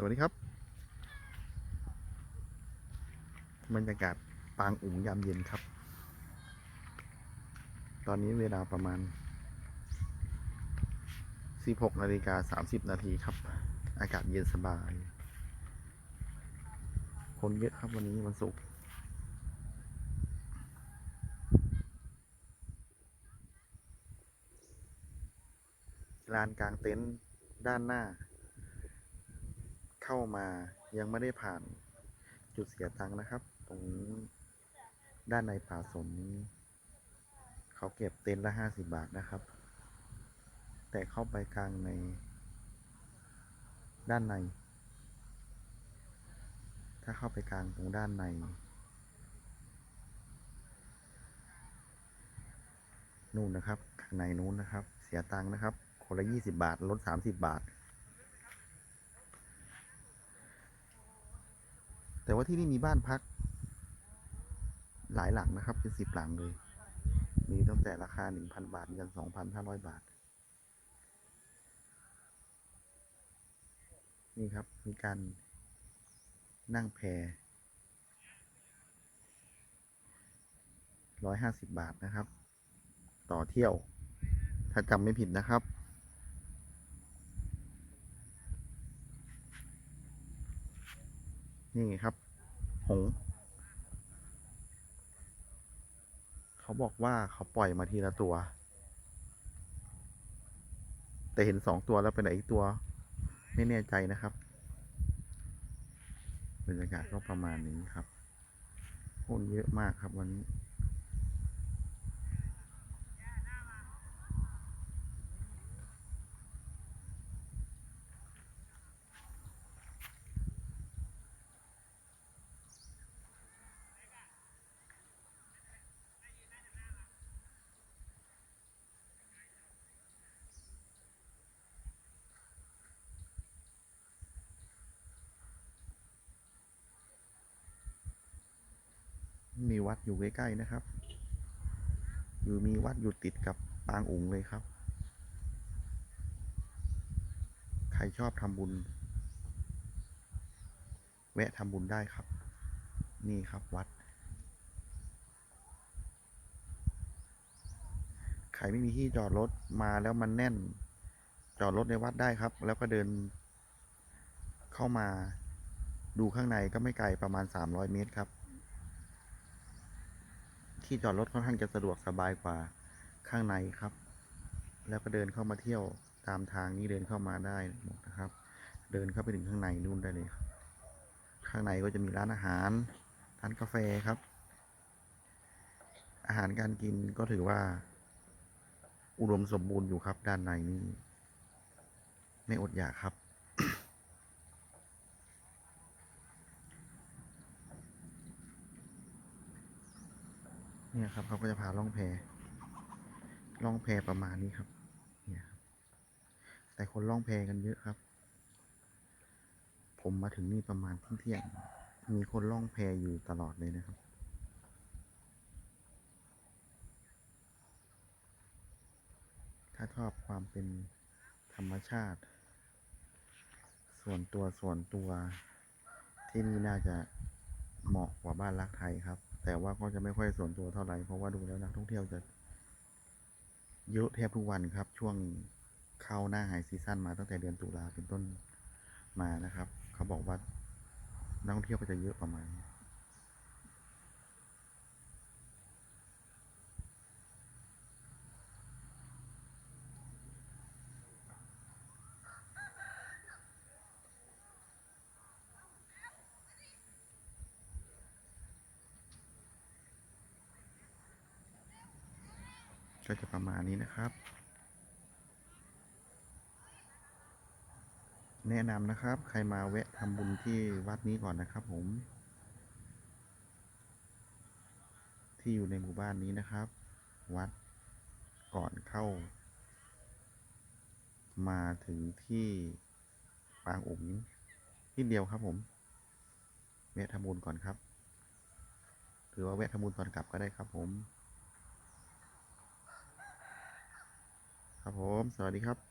สวัสดีครับ บรรยากาศปางอุ๋งยามเย็นครับ ตอนนี้เวลาประมาณ 16นาฬิกา30 นาทีครับ อากาศเย็นสบาย คนเยอะครับวันนี้วันศุกร์ลานกลางเต็นท์ด้านหน้า เข้ามายังไม่ได้ผ่านจุดเสียตังค์นะครับ ตรงนี้ด้านในป่าสนนี้ เขาเก็บเต็นท์ละห้าสิบาทนะครับ แต่เข้าไปกลางใน ด้านใน ถ้าเข้าไปกลางตรงด้านใน นู่นนะครับข้างในนู้นนะครับ เสียตังค์นะครับ คนละยี่สิบาทลดสามสิบบาท แต่ว่าที่นี่มีบ้านพัก หลายหลังนะครับ เป็นสิบหลังเลย มีตั้งแต่ราคาหนึ่งพันบาทยันสองพันห้าร้อยบาท นี่ครับ มีการนั่งแพร้อยห้าสิบบาทนะครับ ต่อเที่ยว ถ้าจำไม่ผิดนะครับ นี่ครับ หง เขาบอกว่าเขาปล่อยมาทีละตัว แต่เห็นสองตัวแล้วเป็นไหนอีกตัว ไม่แน่ใจนะครับบรรยากาศก็ประมาณนี้ครับคนเยอะมากครับวันนี้ มีวัดอยู่ใกล้ๆนะครับ อยู่มีวัดอยู่ติดกับปางอุ๋งเลยครับ ใครชอบทำบุญ แวะทำบุญได้ครับ นี่ครับวัด ใครไม่มีที่จอดรถมาแล้วมันแน่น จอดรถในวัดได้ครับ แล้วก็เดิน เข้ามาดูข้างในก็ไม่ไกลประมาณ 300 เมตรครับ ที่จอดรถค่อนข้างจะสะดวกสบายกว่าข้างในครับ แล้วก็เดินเข้ามาเที่ยวตามทางนี้เดินเข้ามาได้หมดนะครับ เดินเข้าไปถึงข้างในนู่นได้เลยครับข้างในก็จะมีร้านอาหาร ร้านกาแฟครับ อาหารการกินก็ถือว่า อุดมสมบูรณ์อยู่ครับด้านในนี้ ไม่อดอยากครับ เนี่ยครับเขาก็จะพาล่องแพล่องแพประมาณนี้ครับเนี่ยครับ แต่คนล่องแพกันเยอะครับ ผมมาถึงนี่ประมาณเที่ยงมีคนล่องแพอยู่ตลอดเลยนะครับถ้าชอบความเป็นธรรมชาติ ส่วนตัวส่วนตัวที่นี่น่าจะเหมาะกว่าบ้านรักไทยครับ แต่ว่าก็จะไม่ค่อยส่วนตัวเท่าไหร่เพราะว่าดูแล้วนักท่องเที่ยวจะเยอะแทบทุกวันครับ ช่วงเข้าหน้าไฮซีซั่นมาตั้งแต่เดือนตุลาเป็นต้นมานะครับ เขาบอกว่านักท่องเที่ยวก็จะเยอะประมาณนี้ ก็จะประมาณนี้นะครับ แนะนำนะครับ ใครมาแวะทำบุญที่วัดนี้ก่อนนะครับผม ที่อยู่ในหมู่บ้านนี้นะครับ วัดก่อนเข้า มาถึงที่ปางอุ๋งนิดเดียวครับผม แวะทำบุญก่อนครับ หรือว่าแวะทำบุญตอนกลับก็ได้ครับผม ครับผม สวัสดีครับ